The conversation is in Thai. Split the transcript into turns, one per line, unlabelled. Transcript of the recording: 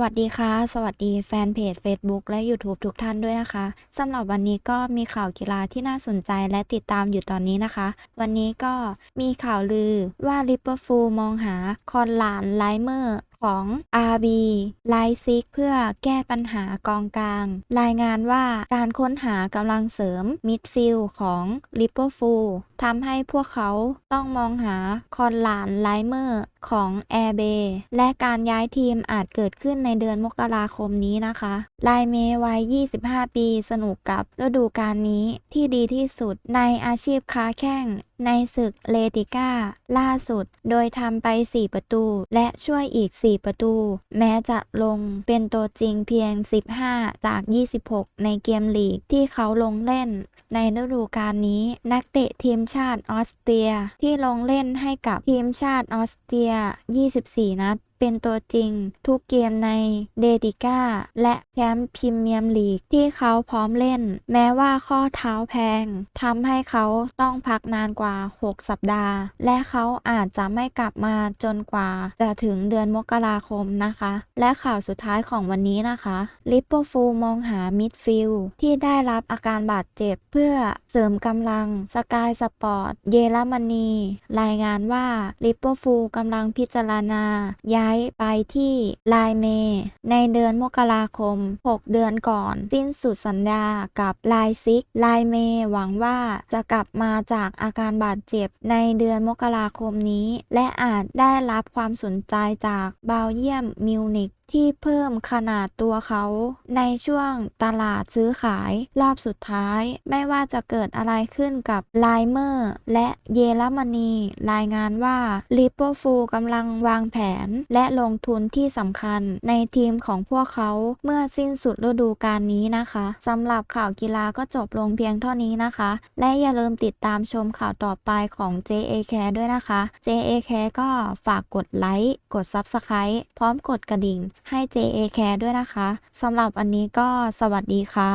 สวัสดีค่ะ สวัสดีแฟนเพจ Facebook และ YouTube ทุกท่านด้วยนะคะสำหรับวันนี้ก็มีข่าวกีฬาที่น่าสนใจและติดตามอยู่ตอนนี้นะคะ วันนี้ก็มีข่าวลือว่าลิเวอร์พูลมองหาคอนหลานไลเมอร์ของ RB ไลซิกเพื่อแก้ปัญหากองกลาง รายงานว่าการค้นหากำลังเสริมมิดฟิลด์ของลิเวอร์พูลทำให้พวกเขาต้องมองหาคอนหลานไลเมอร์ของแอร์เบและการย้ายทีมอาจเกิดขึ้นในเดือนมกราคมนี้นะคะไลเมวัย 25 ปีสนุกกับฤดูกาลนี้ที่ดีที่สุดในอาชีพค้าแข่งในศึกเลติก้า ล่าสุด โดยทำไป 4 ประตู และช่วยอีก 4 ประตู แม้จะลงเป็นตัวจริงเพียง 15 จาก 26 ในเกมลีกที่เขาลงเล่น ในฤดูกาลนี้ นักเตะทีมชาติออสเตรีย ที่ลงเล่นให้กับทีมชาติออสเตรีย24 นัด เป็นตัวจริง ทุกเกมในเดติก้าและแชมป์พรีเมียมลีกที่เขาพร้อมเล่น แม้ว่าข้อเท้าแพงทำให้เขาต้องพักนานกว่า 6 สัปดาห์ และเขาอาจจะไม่กลับมาจนกว่า จะถึงเดือนมกราคมนะคะ และข่าวสุดท้ายของวันนี้นะคะลิปโปฟูมองหามิดฟิลที่ได้รับอาการบาดเจ็บเพื่อเสริมกำลังสกายสปอร์ต เยอรมนี รายงานว่าลิปโปฟูกำลังพิจารณา ยายไปที่ไลเม ในเดือนมกราคม 6 เดือนก่อน สิ้นสุดสัญญากับไลซิกไลเม หวังว่าจะกลับมาจากอาการบาดเจ็บในเดือนมกราคมนี้ และอาจได้รับความสนใจจากบาเยียมมิวนิก ที่เพิ่มขนาดตัวเขาในช่วงตลาดซื้อขายรอบสุดท้าย ไม่ว่าจะเกิดอะไรขึ้นกับไลเมอร์ และเยอรมนีรายงานว่าลิเวอร์พูกำลังวางแผนและลงทุนที่สำคัญในทีมของพวกเขาเมื่อสิ้นสุดฤดูกาลนี้นะคะสำหรับข่าวกีฬาก็จบลงเพียงเท่านี้นะคะ และอย่าลืมติดตามชมข่าวต่อไปของ JA Care ด้วยนะคะ JA Care ก็ฝากกดไลค์กด Subscribe พร้อมกดกระดิ่งให้ JA Care ด้วยนะคะสำหรับวันนี้ก็สวัสดีค่ะ